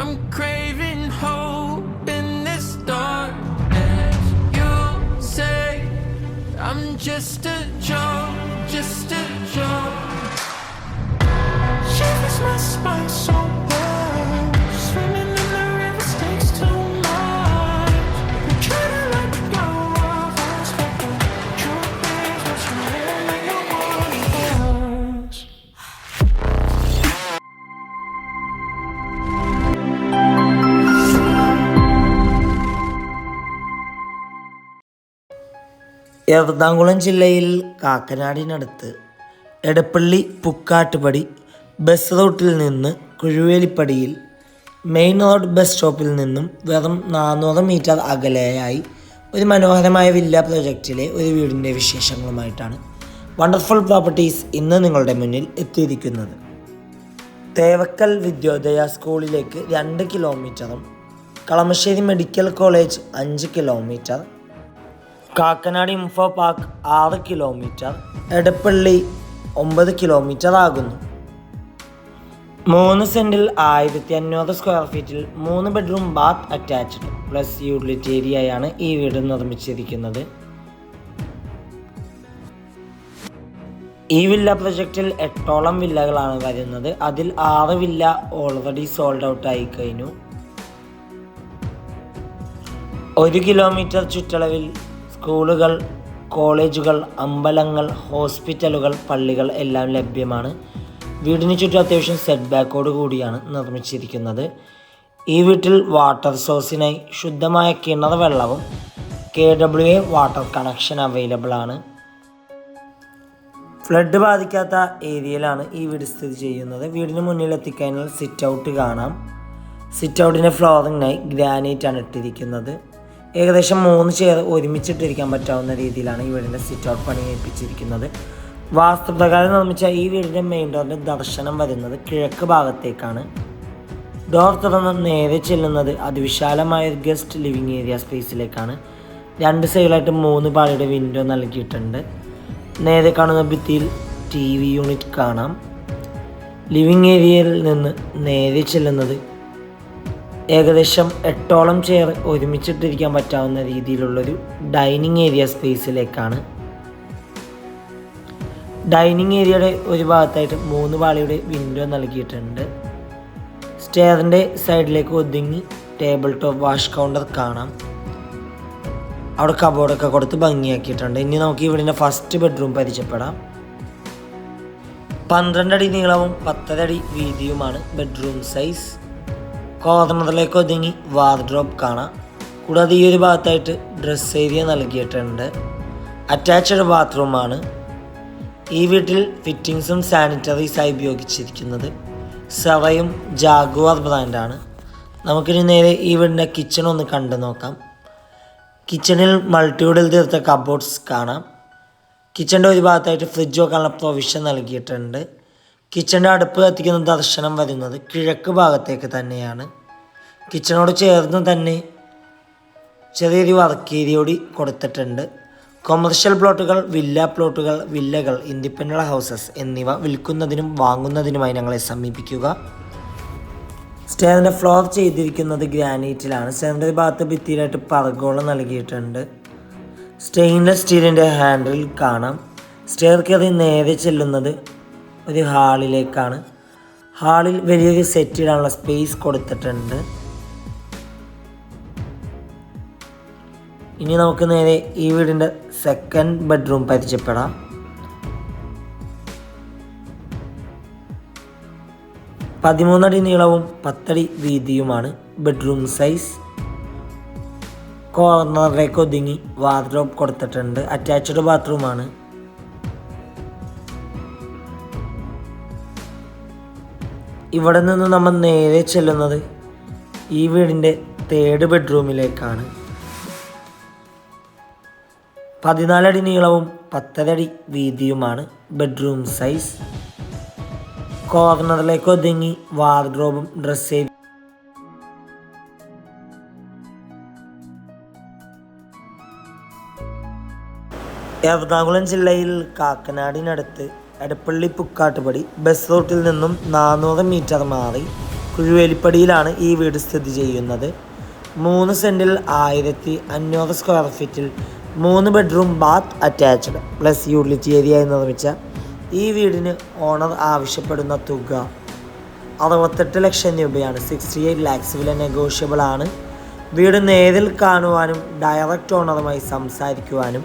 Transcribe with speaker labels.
Speaker 1: I'm craving hope in this dark. darkness. You say I'm just a joke,
Speaker 2: Ernakulam ജില്ലയിൽ കാക്കനാടിനടുത്ത് Edappally Pukkattupadi bus റൂട്ടിൽ നിന്ന് കുഴുവേലിപ്പടിയിൽ main road bus സ്റ്റോപ്പിൽ നിന്നും വെറും നാനൂറ് മീറ്റർ അകലെയായി ഒരു മനോഹരമായ വില്ല പ്രൊജക്റ്റിലെ ഒരു വീടിന്റെ വിശേഷങ്ങളുമായിട്ടാണ് വണ്ടർഫുൾ പ്രോപ്പർട്ടീസ് ഇന്ന് നിങ്ങളുടെ മുന്നിൽ എത്തിയിരിക്കുന്നത്. തേവക്കൽ വിദ്യോദയ സ്കൂളിലേക്ക് രണ്ട് കിലോമീറ്ററും കളമശ്ശേരി മെഡിക്കൽ കോളേജ് അഞ്ച് കിലോമീറ്റർ കാക്കനാട് ഇൻഫോ പാർക്ക് ആറ് കിലോമീറ്റർ എടപ്പള്ളി ഒമ്പത് കിലോമീറ്റർ ആകുന്നു. മൂന്ന് സെന്റിൽ ആയിരത്തി അഞ്ഞൂറ് സ്ക്വയർ ഫീറ്റിൽ മൂന്ന് bedroom bath attached plus utility ഏരിയയാണ് ഈ വീട് നിർമ്മിച്ചിരിക്കുന്നത്. ഈ വില്ല പ്രൊജക്റ്റിൽ എട്ടോളം വില്ലകളാണ് വരുന്നത്. അതിൽ ആറ് വില്ല ഓൾറെഡി സോൾഡ് ഔട്ട് ആയി കഴിഞ്ഞു. ഒരു കിലോമീറ്റർ ചുറ്റളവിൽ സ്കൂളുകൾ കോളേജുകൾ അമ്പലങ്ങൾ ഹോസ്പിറ്റലുകൾ പള്ളികൾ എല്ലാം ലഭ്യമാണ്. വീടിന് ചുറ്റും അത്യാവശ്യം സെറ്റ് ബാക്കോട് കൂടിയാണ് നിർമ്മിച്ചിരിക്കുന്നത്. ഈ വീട്ടിൽ വാട്ടർ സോഴ്സിനായി ശുദ്ധമായ കിണർ വെള്ളവും K W A water connection available ആണ്. ഫ്ലഡ് ബാധിക്കാത്ത ഏരിയയിലാണ് ഈ വീട് സ്ഥിതി ചെയ്യുന്നത്. വീടിന് മുന്നിൽ എത്തിക്കഴിഞ്ഞാൽ സിറ്റ് ഔട്ട് കാണാം. സിറ്റ് ഔട്ടിന്റെ ഫ്ലോറിങ്ങിനായി ഗ്രാനൈറ്റ് ആണ് ഇട്ടിരിക്കുന്നത്. ഏകദേശം മൂന്ന് ചെയർ ഒരുമിച്ചിട്ടിരിക്കാൻ പറ്റാവുന്ന രീതിയിലാണ് ഈ വീടിന്റെ സിറ്റ് ഔട്ട് പണി ഏൽപ്പിച്ചിരിക്കുന്നത്. വാസ്തുപ്രകാരം നിർമ്മിച്ച ഈ വീടിന്റെ മെയിൻ ഡോറിന്റെ ദർശനം വരുന്നത് കിഴക്ക് ഭാഗത്തേക്കാണ്. ഡോർ തുറന്ന് നേരെ ചെല്ലുന്നത് അതിവിശാലമായ ഒരു ഗസ്റ്റ് ലിവിങ് ഏരിയ സ്പേസിലേക്കാണ് രണ്ട് സൈഡിലായിട്ട് മൂന്ന് പാളിയുടെ വിൻഡോ നൽകിയിട്ടുണ്ട്. നേരെ കാണുന്ന ഭിത്തിയിൽ ടി വി യൂണിറ്റ് കാണാം. ലിവിങ് ഏരിയയിൽ നിന്ന് നേരെ ചെല്ലുന്നത് ഏകദേശം എട്ടോളം ചെയർ ഒരുമിച്ചിട്ടിരിക്കാൻ പറ്റാവുന്ന രീതിയിലുള്ളൊരു ഡൈനിങ് ഏരിയ സ്പേസിലേക്കാണ്. ഡൈനിങ് ഏരിയയുടെ ഒരു ഭാഗത്തായിട്ട് മൂന്ന് പാളിയുടെ വിൻഡോ നൽകിയിട്ടുണ്ട്. സ്റ്റെയറിന്റെ സൈഡിലേക്ക് ഒതുങ്ങി ടേബിൾ ടോപ്പ് വാഷ് കൗണ്ടർ കാണാം. അവിടെ കബോർഡൊക്കെ കൊടുത്ത് ഭംഗിയാക്കിയിട്ടുണ്ട്. ഇനി നമുക്ക് ഇവിടുത്തെ ഫസ്റ്റ് ബെഡ്റൂം പരിചയപ്പെടാം. പന്ത്രണ്ടടി നീളവും പത്തരടി വീതിയുമാണ് ബെഡ്റൂം സൈസ്. കോർണറിലേക്ക് ഒതുങ്ങി വാർഡ്രോബ് കാണാം. കൂടാതെ ഈ ഒരു ഭാഗത്തായിട്ട് ഡ്രസ് ഏരിയ നൽകിയിട്ടുണ്ട്. അറ്റാച്ച്ഡ് ബാത്റൂമാണ് ഈ വീട്ടിൽ ഫിറ്റിങ്സും സാനിറ്ററീസായി ഉപയോഗിച്ചിരിക്കുന്നത് സെറയും ജാഗുവാർ ബ്രാൻഡാണ് നമുക്കിനി നേരെ ഈ വീടിന്റെ കിച്ചൺ ഒന്ന് കണ്ടു നോക്കാം. കിച്ചണിൽ മൾട്ടിയൂഡിൽ തീർത്ത കബോർഡ്സ് കാണാം. കിച്ചന്റെ ഒരു ഭാഗത്തായിട്ട് ഫ്രിഡ്ജ് വെക്കാനുള്ള പ്രൊവിഷൻ നൽകിയിട്ടുണ്ട്. കിച്ചന്റെ അടുപ്പ് കത്തിക്കുന്ന ദർശനം വരുന്നത് കിഴക്ക് ഭാഗത്തേക്ക് തന്നെയാണ്. കിച്ചണോട് ചേർന്ന് തന്നെ ചെറിയൊരു വർക്ക് ഏരിയ കൂടി കൊടുത്തിട്ടുണ്ട്. കൊമേർഷ്യൽ പ്ലോട്ടുകൾ വില്ല പ്ലോട്ടുകൾ വില്ലകൾ ഇൻഡിപെൻഡന്റ് ഹൗസസ് എന്നിവ വിൽക്കുന്നതിനും വാങ്ങുന്നതിനുമായി ഞങ്ങളെ സമീപിക്കുക. സ്റ്റേറിന്റെ ഫ്ലോർ ചെയ്തിരിക്കുന്നത് ഗ്രാനൈറ്റിലാണ്. സ്റ്റേറിന്റെ ഭാഗത്ത് ഭിത്തിയിലായിട്ട് പറഗോളം നൽകിയിട്ടുണ്ട്. സ്റ്റെയിൻലെസ് സ്റ്റീലിന്റെ ഹാൻഡിൽ കാണാം. സ്റ്റെയർ കയറി നേരെ ചെല്ലുന്നത് ഒരു ഹാളിലേക്കാണ്. ഹാളിൽ വലിയൊരു സെറ്റ് ഇടാനുള്ള സ്പേസ് കൊടുത്തിട്ടുണ്ട്. ഇനി നമുക്ക് നേരെ ഈ വീടിന്റെ സെക്കൻഡ് ബെഡ്റൂം പരിചയപ്പെടാം. പതിമൂന്നടി നീളവും പത്തടി വീതിയുമാണ് ബെഡ്റൂം സൈസ് കോർണറിലേക്ക് ഒതുങ്ങി വാർഡ്രോബ് കൊടുത്തിട്ടുണ്ട്. അറ്റാച്ച്ഡ് ബാത്റൂമാണ് ഇവിടെ നിന്ന് നമ്മൾ നേരെ ചെല്ലുന്നത് ഈ വീടിന്റെ തേർഡ് ബെഡ്റൂമിലേക്കാണ് പതിനാലടി നീളവും പത്തരടി വീതിയുമാണ് ബെഡ്റൂം സൈസ് കോർണറിലേക്ക് ഒതുങ്ങി വാർഡ്രോബും ഡ്രസ് എറണാകുളം ജില്ലയിൽ കാക്കനാടിനടുത്ത് എടപ്പള്ളി പുക്കാട്ടുപടി ബസ് റൂട്ടിൽ നിന്നും നാനൂറ് മീറ്റർ മാറി കുഴുവേലിപ്പടിയിലാണ് ഈ വീട് സ്ഥിതി ചെയ്യുന്നത്. മൂന്ന് സെന്റിൽ ആയിരത്തി അഞ്ഞൂറ് സ്ക്വയർ ഫീറ്റിൽ മൂന്ന് bedroom bath attached plus utility area നിർമ്മിച്ച ഈ വീടിന് ഓണർ ആവശ്യപ്പെടുന്ന തുക അറുപത്തെട്ട് ലക്ഷം രൂപയാണ്. സിക്സ്റ്റി എയ്റ്റ് ലാക്സ് വില നെഗോഷ്യബിൾ ആണ്. വീട് നേരിൽ കാണുവാനും ഡയറക്റ്റ് ഓണറുമായി സംസാരിക്കുവാനും